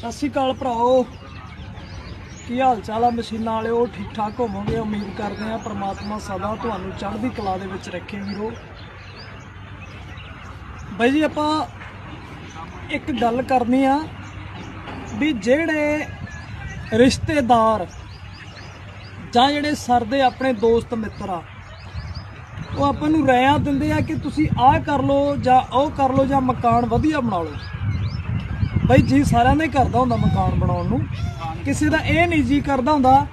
ਸਤਿ ਸ਼੍ਰੀ ਅਕਾਲ ਭਰਾਓ। ਕੀ ਹਾਲ ਚਾਲ ਆ ਮਸ਼ੀਨਾਂ ਵਾਲਿਓ? ਠੀਕ ਠਾਕ ਹੋਵੋਗੇ? ਉਮੀਦ ਕਰਦੇ ਆ ਪ੍ਰਮਾਤਮਾ ਸਦਾ ਤੁਹਾਨੂੰ ਚੜ੍ਹਦੀ ਕਲਾ ਦੇ ਵਿੱਚ ਰੱਖੇ ਵੀਰੋ। ਬਾਈ ਜੀ, ਆਪਾਂ ਇੱਕ ਗੱਲ ਕਰਨੀ ਆ ਵੀ ਜਿਹੜੇ ਰਿਸ਼ਤੇਦਾਰ ਜਾਂ ਜਿਹੜੇ ਸਰ ਦੇ ਆਪਣੇ ਦੋਸਤ ਮਿੱਤਰ ਆ, ਉਹ ਆਪਾਂ ਨੂੰ ਰਾਇਆਂ ਦਿੰਦੇ ਆ ਕਿ ਤੁਸੀਂ ਆਹ ਕਰ ਲਓ ਜਾਂ ਉਹ ਕਰ ਲਓ ਜਾਂ ਮਕਾਨ ਵਧੀਆ ਬਣਾ ਲਓ। ਬਈ ਜੀ ਸਾਰਿਆਂ ਦਾ ਹੀ ਕਰਦਾ ਹੁੰਦਾ ਮਕਾਨ ਬਣਾਉਣ ਨੂੰ। ਕਿਸੇ ਦਾ ਇਹ ਨਹੀਂ ਜੀ ਕਰਦਾ ਹੁੰਦਾ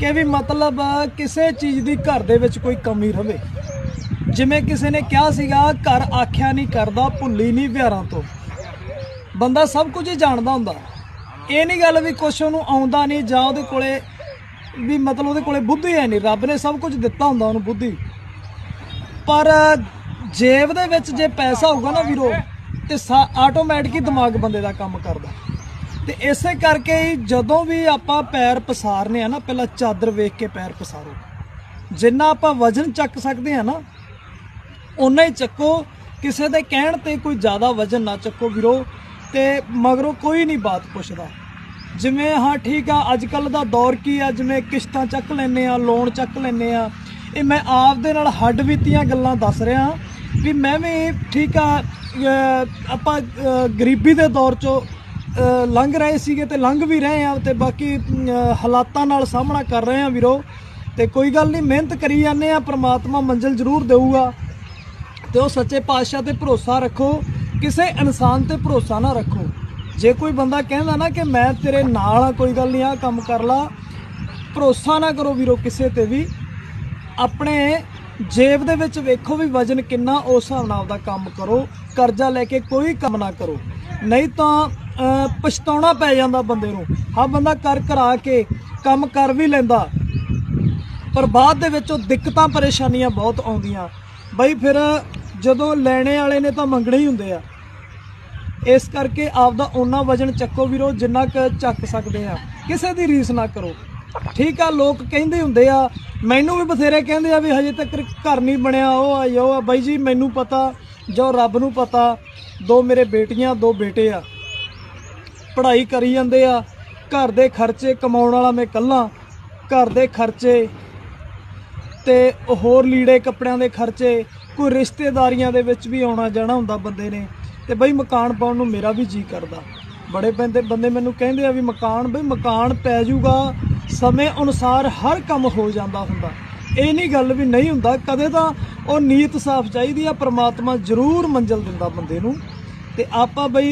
ਕਿ ਵੀ ਮਤਲਬ ਕਿਸੇ ਚੀਜ਼ ਦੀ ਘਰ ਦੇ ਵਿੱਚ ਕੋਈ ਕਮੀ ਰਵੇ। ਜਿਵੇਂ ਕਿਸੇ ਨੇ ਕਿਹਾ ਸੀਗਾ, ਘਰ ਆਖਿਆ ਨਹੀਂ ਕਰਦਾ, ਭੁੱਲੀ ਨਹੀਂ ਵਿਹਾਰਾਂ ਤੋਂ। ਬੰਦਾ ਸਭ ਕੁਝ ਹੀ ਜਾਣਦਾ ਹੁੰਦਾ। ਇਹ ਨਹੀਂ ਗੱਲ ਵੀ ਕੁਛ ਉਹਨੂੰ ਆਉਂਦਾ ਨਹੀਂ ਜਾਂ ਉਹਦੇ ਕੋਲੇ ਵੀ ਮਤਲਬ ਉਹਦੇ ਕੋਲੇ ਬੁੱਧੀ ਹੈ ਨਹੀਂ। ਰੱਬ ਨੇ ਸਭ ਕੁਝ ਦਿੱਤਾ ਹੁੰਦਾ ਉਹਨੂੰ ਬੁੱਧੀ। ਪਰ ਜੇਬ ਦੇ ਵਿੱਚ ਜੇ ਪੈਸਾ ਹੋਊਗਾ ਨਾ ਵੀਰੋ ਤੇ ਆਟੋਮੈਟਿਕ ਹੀ ਦਿਮਾਗ ਬੰਦੇ ਦਾ ਕੰਮ ਕਰਦਾ। ਤੇ ਇਸੇ ਕਰਕੇ ਹੀ ਜਦੋਂ ਵੀ ਆਪਾਂ ਪੈਰ ਪਸਾਰਨੇ ਆ ਨਾ, ਪਹਿਲਾਂ ਚਾਦਰ ਵੇਖ ਕੇ ਪੈਰ ਪਸਾਰੋ। ਜਿੰਨਾ ਆਪਾਂ ਵਜ਼ਨ ਚੱਕ ਸਕਦੇ ਆ ਨਾ ਉਨਾ ਹੀ ਚੱਕੋ। ਕਿਸੇ ਦੇ ਕਹਿਣ ਤੇ ਕੋਈ ਜ਼ਿਆਦਾ ਵਜ਼ਨ ਨਾ ਚੱਕੋ ਵੀਰੋ, ਤੇ ਮਗਰੋਂ ਕੋਈ ਨਹੀਂ ਬਾਤ ਪੁੱਛਦਾ। ਜਿਵੇਂ, ਹਾਂ, ਠੀਕ ਆ ਅੱਜ ਕੱਲ ਦਾ ਦੌਰ ਕੀ ਆ? ਜਿਵੇਂ ਕਿਸ਼ਤਾਂ ਚੱਕ ਲੈਨੇ ਆ, ਲੋਨ ਚੱਕ ਲੈਨੇ ਆ। ਇਹ ਮੈਂ ਆਪ ਦੇ ਨਾਲ ਹੱਡ ਬੀਤੀਆਂ ਗੱਲਾਂ ਦੱਸ ਰਿਹਾ। ਵੀ ਮੈਂ ਵੀ ਠੀਕ ਆ ਆਪਾਂ ਗਰੀਬੀ ਦੇ ਦੌਰ ਚੋਂ ਲੰਘ ਰਹੇ ਸੀਗੇ ਤੇ ਲੰਘ ਵੀ ਰਹੇ ਆ ਤੇ ਬਾਕੀ ਹਾਲਾਤਾਂ ਨਾਲ ਸਾਹਮਣਾ ਕਰ ਰਹੇ ਆ ਵੀਰੋ। ਤੇ ਕੋਈ ਗੱਲ ਨਹੀਂ, ਮਿਹਨਤ ਕਰੀ ਜਾਂਦੇ ਆ, ਪ੍ਰਮਾਤਮਾ ਮੰਜ਼ਿਲ ਜ਼ਰੂਰ ਦੇਊਗਾ। ਤੇ ਉਹ ਸੱਚੇ ਪਾਤਸ਼ਾਹ ਤੇ ਭਰੋਸਾ ਰੱਖੋ, ਕਿਸੇ ਇਨਸਾਨ ਤੇ ਭਰੋਸਾ ਨਾ ਰੱਖੋ। ਜੇ ਕੋਈ ਬੰਦਾ ਕਹਿੰਦਾ ਨਾ ਕਿ ਮੈਂ ਤੇਰੇ ਨਾਲ ਆ, ਕੋਈ ਗੱਲ ਨਹੀਂ ਆ ਕੰਮ ਕਰ ਲਾ, ਭਰੋਸਾ ਨਾ ਕਰੋ ਵੀਰੋ ਕਿਸੇ ਤੇ ਵੀ। ਆਪਣੇ ਜੇਬ ਦੇ ਵਿੱਚ ਵੇਖੋ ਵੀ ਵਜਨ ਕਿੰਨਾ, ਉਸ ਹਿਸਾਬ ਨਾਲ ਆਪਦਾ ਕੰਮ ਕਰੋ, ਕਰਜ਼ਾ ਲੈ ਕੇ ਕੋਈ ਕੰਮ ਨਾ ਕਰੋ। ਨਹੀਂ ਤਾਂ ਪਛਤਾਉਣਾ ਪੈ ਜਾਂਦਾ ਬੰਦੇ ਨੂੰ। ਹਾਂ ਬੰਦਾ ਕਰ ਕਰਾ ਕੇ ਕੰਮ ਕਰ ਵੀ ਲੈਂਦਾ, ਪਰ ਬਾਅਦ ਦੇ ਵਿੱਚ ਉਹ ਦਿੱਕਤਾਂ, ਪਰੇਸ਼ਾਨੀਆਂ ਬਹੁਤ ਆਉਂਦੀਆਂ। ਬਈ ਫਿਰ ਜਦੋਂ ਲੈਣੇ ਵਾਲੇ ਨੇ ਤਾਂ ਮੰਗਣੇ ਹੀ ਹੁੰਦੇ ਆ। ਇਸ ਕਰਕੇ ਆਪਦਾ ਓਨਾ ਵਜਨ ਚੱਕੋ ਵੀਰੋ, ਜਿੰਨਾ ਕੁ ਚੱਕ ਸਕਦੇ ਆ। ਕਿਸੇ ਦੀ ਰੀਸ ਨਾ ਕਰੋ। ਠੀਕ ਆ, ਲੋਕ ਕਹਿੰਦੇ ਹੁੰਦੇ ਆ ਮੈਨੂੰ ਵੀ ਬਥੇਰੇ ਕਹਿੰਦੇ ਆ ਵੀ ਹਜੇ ਤੱਕ ਘਰ ਨਹੀਂ ਬਣਿਆ, ਉਹ ਆ ਉਹ ਆ। ਬਾਈ ਜੀ, ਮੈਨੂੰ ਪਤਾ, ਜੋ ਰੱਬ ਨੂੰ ਪਤਾ, ਦੋ ਮੇਰੇ ਬੇਟੀਆਂ, ਦੋ ਬੇਟੇ ਆ। ਪੜ੍ਹਾਈ ਕਰੀ ਜਾਂਦੇ ਆ, ਘਰ ਦੇ ਖਰਚੇ ਕਮਾਉਣ ਵਾਲਾ ਮੈਂ ਇਕੱਲਾ, ਘਰ ਦੇ ਖਰਚੇ ਤੇ ਹੋਰ ਲੀੜੇ ਕੱਪੜਿਆਂ ਦੇ ਖਰਚੇ, ਕੋਈ ਰਿਸ਼ਤੇਦਾਰੀਆਂ ਦੇ ਵਿੱਚ ਵੀ ਆਉਣਾ ਜਾਣਾ ਹੁੰਦਾ ਬੰਦੇ ਨੇ। ਤੇ ਬਈ, ਮਕਾਨ ਪਾਉਣ ਨੂੰ ਮੇਰਾ ਵੀ ਜੀ ਕਰਦਾ। ਬੜੇ ਬੰਦੇ ਬੰਦੇ ਮੈਨੂੰ ਕਹਿੰਦੇ ਆ ਵੀ ਮਕਾਨ, ਬਈ ਮਕਾਨ ਪੈ ਜਾਊਗਾ ਸਮੇਂ ਅਨੁਸਾਰ ਹਰ ਕੰਮ ਹੋ ਜਾਂਦਾ ਹੁੰਦਾ। ਇਹ ਨਹੀਂ ਗੱਲ ਵੀ ਨਹੀਂ ਹੁੰਦਾ, ਕਦੇ ਤਾਂ ਉਹ ਨੀਤ ਸਾਫ਼ ਚਾਹੀਦੀ ਆ, ਪ੍ਰਮਾਤਮਾ ਜ਼ਰੂਰ ਮੰਜ਼ਲ ਦਿੰਦਾ ਬੰਦੇ ਨੂੰ। ਤੇ ਆਪਾਂ ਬਈ